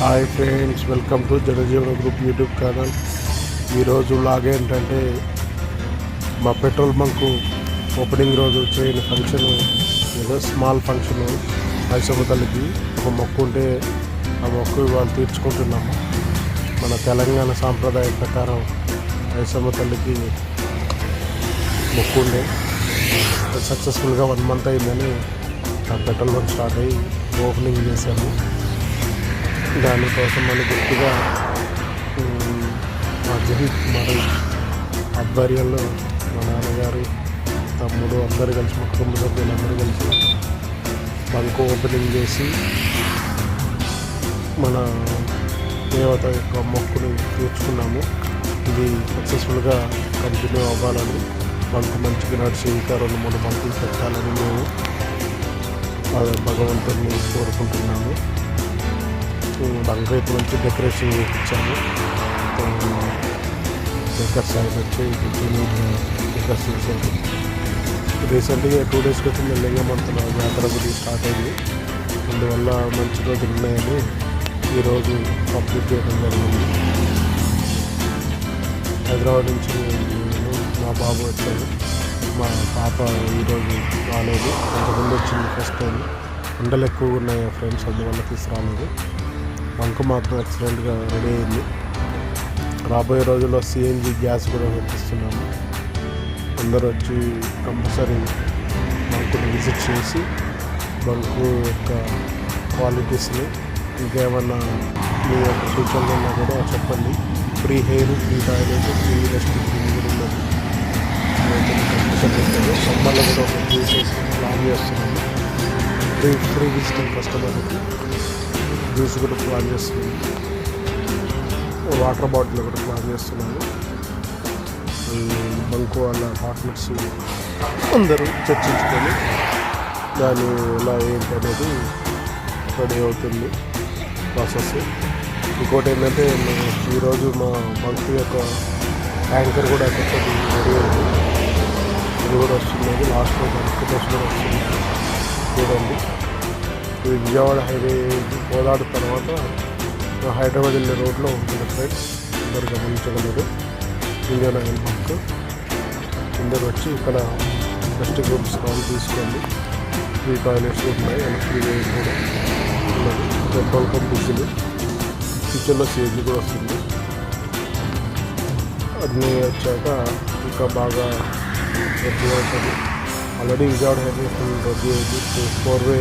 Hi friends welcome to Janajeevana group YouTube channel. ఈరోజు log ఏంటంటే మా పెట్రోల్ బంకు ఓపెనింగ్ రోజు చేయని ఫంక్షన్ ఏదో స్మాల్ ఫంక్షన్ మైసమ్మ తల్లికి ఒక మొక్కు ఉంటే ఆ మొక్కు ఇవాళ తీర్చుకుంటున్నాము. మన తెలంగాణ సాంప్రదాయం ప్రకారం మైసమ్మ తల్లికి మొక్కు ఉండే. సక్సెస్ఫుల్గా వన్ మంత్ అయిందని ఆ పెట్రోల్ బంక్ స్టార్ట్ అయ్యి ఓపెనింగ్ చేశాము. దానికోసం మన గుర్తుగా మా జహిద్ మన ఆధ్వర్యంలో మా నాన్నగారు తమ్ముడు అందరూ కలిసి మా కుటుంబ సభ్యులందరూ కలిసి బంకు ఓపెనింగ్ చేసి మన దేవత యొక్క మొక్కుని తీర్చుకున్నాము. ఇది సక్సెస్ఫుల్గా కంటిన్యూ అవ్వాలని బంకు మంచిగా నడిచి ఇంకా రెండు మూడు బంకులు పెట్టాలని మేము భగవంతుని కోరుకుంటున్నాము. బంక్ అయితే నుంచి డెకరేషన్ చేయించాము. డెకర్ సైడ్ వచ్చి డెకర్స్ చేశారు. రీసెంట్గా టూ డేస్ క్రితం లింగమంతుల జాతర గురించి స్టార్ట్ అయింది. అందువల్ల మంచి రోజులు ఉన్నాయని ఈరోజు కంప్లీట్ చేయడం జరిగింది. హైదరాబాద్ నుంచి నేను మా బాబు వచ్చాను మా పాప ఈరోజు రాలేదు. అంతకుముందు వచ్చింది ఫస్ట్ టైం ఎండలు ఎక్కువగా ఉన్నాయి ఫ్రెండ్స్ అందువల్ల తీసుకురాలేదు. బంక్ మాత్రం ఎక్సలెంట్గా రెడీ అయింది. రాబోయే రోజుల్లో సిఎన్జి గ్యాస్ కూడా పెట్టిస్తున్నాము అందరూ వచ్చి కంపల్సరీ బంకుని విజిట్ చేసి బంకు యొక్క క్వాలిటీస్ని ఇంకేమన్నా మీ యొక్క సూచనలు ఉన్నా కూడా చెప్పండి. Free air free toilet free resting కూడా ఉన్నది. సమ్మర్లో కూడా ఒక ప్లాన్ చేస్తున్నాము. ఫ్రీ ఫ్రీ విజిటింగ్ కస్టమర్కి జ్యూస్ కూడా ప్లాన్ చేస్తున్నాము వాటర్ బాటిల్ కూడా ప్లాన్ చేస్తున్నాము ఈ బంకు వాళ్ళ పార్ట్నర్స్ అందరూ చర్చించుకొని దాని ఎలా ఏంటి అనేది రెడీ అవుతుంది ప్రాసెస్. ఇంకోటి ఏంటంటే ఈరోజు మా బంక్ యొక్క ట్యాంకర్ కూడా కొత్తది రెడీ అవుతుంది ఇది కూడా వస్తుంది లాస్ట్ బంక్ బస్ కూడా వస్తుంది. చూడండి. విజయవాడ హైవే కోదాడు తర్వాత హైదరాబాద్ వెళ్ళే రోడ్లో ఉంటుంది ఫ్రెండ్స్. అందరు గమనించగలరు. ఇండియన్ ఆయిల్ బంక్ అందరు వచ్చి ఇక్కడ ఫస్ట్ గ్రూప్స్ కాల్ తీసుకోండి. ఫ్రీ టాయిలెట్స్ ఉన్నాయి. అండ్ ఫ్రీ వేర్ కూడా ఉన్నది. పెట్రోల్ పంప్ డీజిల్ ఫ్యూచర్లో సిఎన్జి కూడా వస్తుంది. అన్నీ వచ్చాక ఇంకా బాగా రద్దీ అవుతుంది. ఆల్రెడీ విజయవాడ హైవే ఫుల్ రద్దీ అయింది. ఫోర్ వే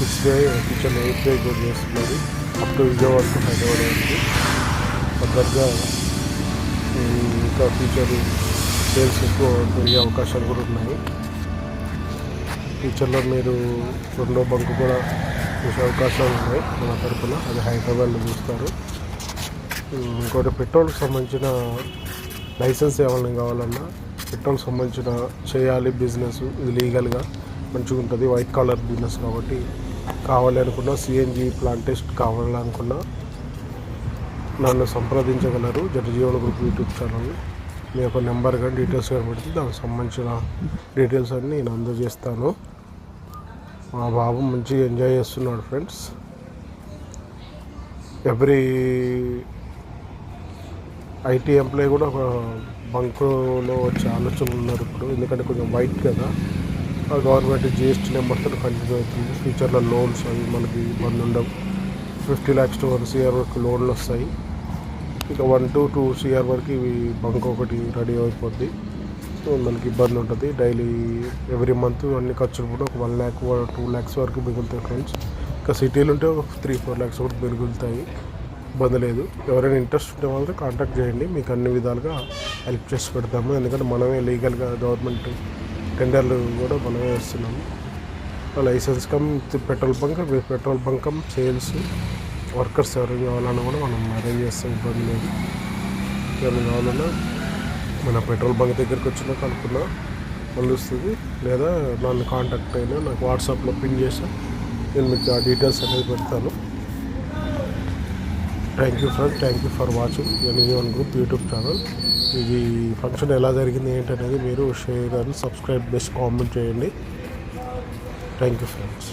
ఇది సిక్స్ వే ఫ్యూచర్లో ఎయిట్ వే కూడా చేస్తున్నది అప్పుడు విజయవాడకు హైదరాబాద్ అయింది ఫర్దర్గా ఇంకా ఫ్యూచర్ సేల్స్ ఎక్కువ పెరిగే అవకాశాలు కూడా ఉన్నాయి. ఫ్యూచర్లో మీరు రెండో బంకు కూడా చూసే అవకాశాలు ఉన్నాయి మన తరపున. అది హైదరాబాద్లో చూస్తారు. ఇంకోటి పెట్రోల్కి సంబంధించిన లైసెన్స్ ఏమైనా కావాలన్నా పెట్రోల్ సంబంధించిన చేయాలి బిజినెస్ ఇది లీగల్గా మంచిగా ఉంటుంది వైట్ కాలర్ బిజినెస్ కాబట్టి కావాలి అనుకున్నా సిఎన్జి ప్లాంట్ టెస్ట్ కావాలనుకున్నా నన్ను సంప్రదించగలరు. జనజీవన గ్రూప్ యూట్యూబ్ ఛానల్ మీ యొక్క నెంబర్ కానీ డీటెయిల్స్ కనబడితే పెడితే దానికి సంబంధించిన డీటెయిల్స్ అన్నీ నేను అందజేస్తాను. మా బాబు మంచిగా ఎంజాయ్ చేస్తున్నాడు ఫ్రెండ్స్ ఎవ్రీ ఐటీ ఎంప్లాయీ కూడా ఒక బంకులో వచ్చే ఆలోచనలు ఉన్నారు ఇప్పుడు. ఎందుకంటే కొంచెం వైట్ కదా. గవర్నమెంట్ జిఎస్టీ నెంబర్తో కంటిన్యూ అవుతుంది ఫ్యూచర్లో లోన్స్ అవి మనకి ఇబ్బంది ఉండవు. Fifty lakhs to one CR వరకు లోన్లు వస్తాయి. ఇక వన్ టు టూ సిఆర్ వరకు ఇవి బంక్ ఒకటి రెడీ అయిపోద్ది. సో మనకి ఇబ్బంది ఉంటుంది. డైలీ ఎవ్రీ మంత్ అన్ని ఖర్చులు కూడా ఒక వన్ ల్యాక్ టూ ల్యాక్స్ వరకు మిగులుతాయి ఫ్రెండ్స్. ఇంకా సిటీలు ఉంటే ఒక త్రీ ఫోర్ ల్యాక్స్ కూడా మిగులుతాయి. ఇబ్బంది లేదు. ఎవరైనా ఇంట్రెస్ట్ ఉంటే వాళ్ళతో కాంటాక్ట్ చేయండి. మీకు అన్ని విధాలుగా హెల్ప్ చేసి పెడతాము. ఎందుకంటే మనమే లీగల్గా గవర్నమెంట్ టెండర్లు కూడా మనమే వేస్తున్నాము licence cum petrol bunk petrol bunk cum sales workers ఎవరైనా కావాలన్నా కూడా మనం అరేంజ్ చేస్తాం ఇబ్బంది లేదు. ఎవరైనా కావాలన్నా మన పెట్రోల్ బంక్ దగ్గరికి వచ్చినా కనుక్కున్నా కలుస్తుంది లేదా నన్ను కాంటాక్ట్ అయినా నాకు వాట్సాప్లో పిన్ చేసా నేను మీకు ఆ డీటెయిల్స్ అనేది పెడతాను. Thank you friend thank you for watching ఎన్ఈవన్ group YouTube channel ఇది ఫంక్షన్ ఎలా జరిగింది ఏంటనేది మీరు share and subscribe best comment చేయండి. Thank you friends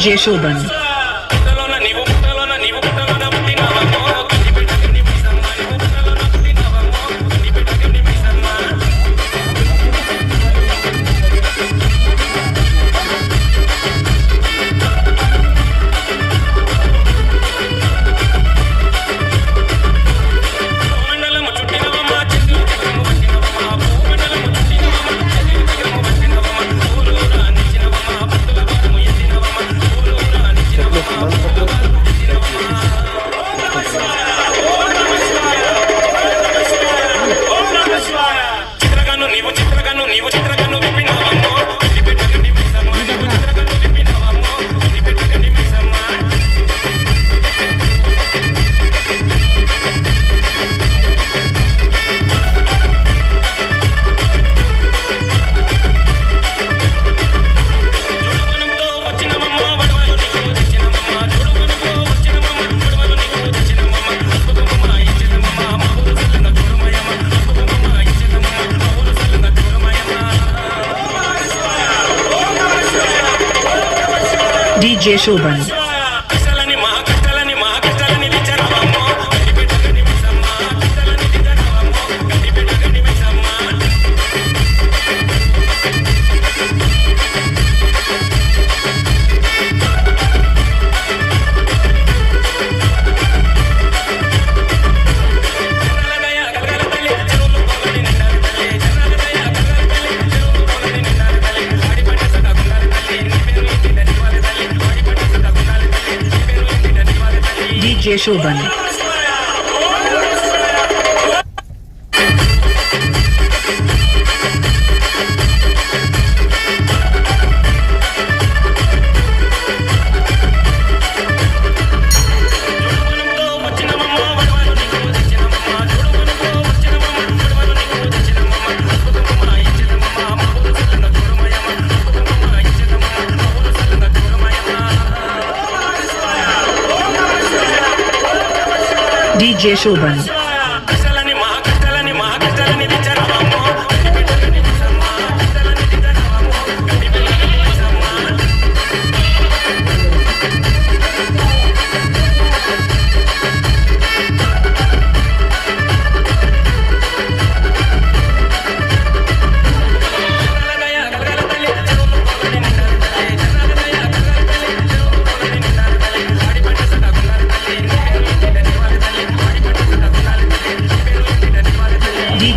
DJ Shoban. DJ Shobhan. યશોબાની 接受吧。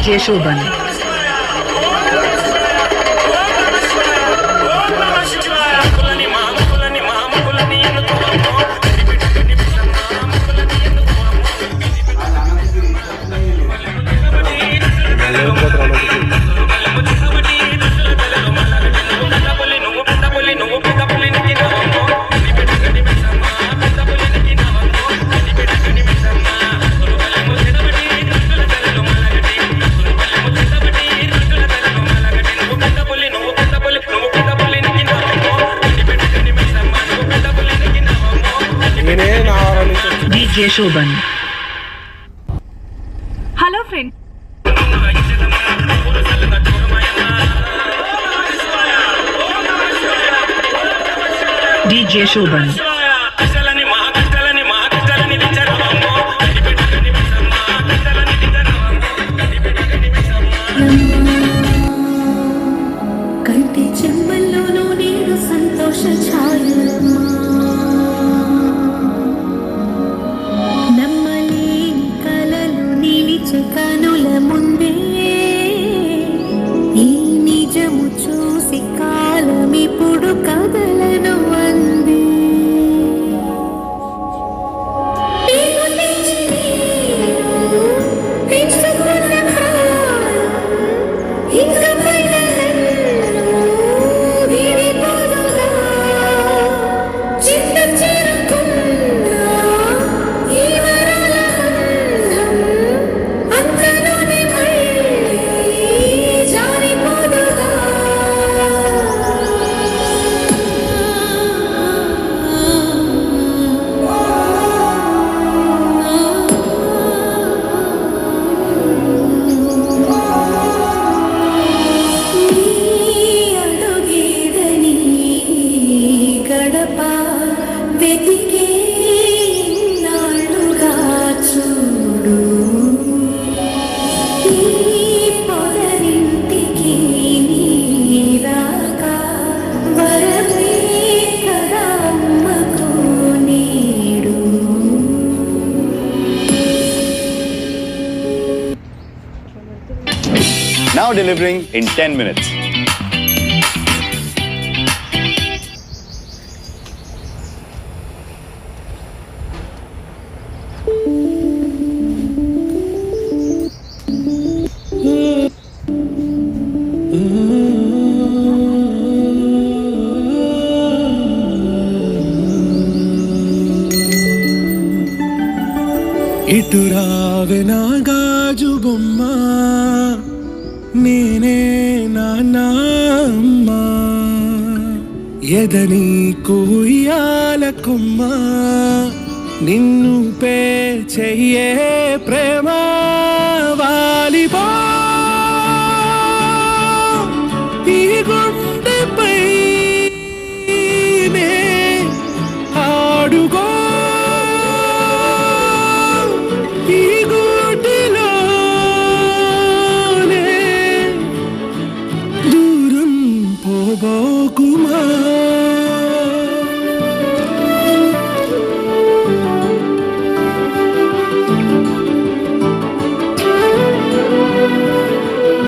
Yashoda ने। Shobhan. Hello friend DJ Shobhan delivering in 10 minutes. నేనే నాన్నమ్మ ఎదని కూయాల నిన్ను పే చెయ్యే ప్రేమ. వాలిబా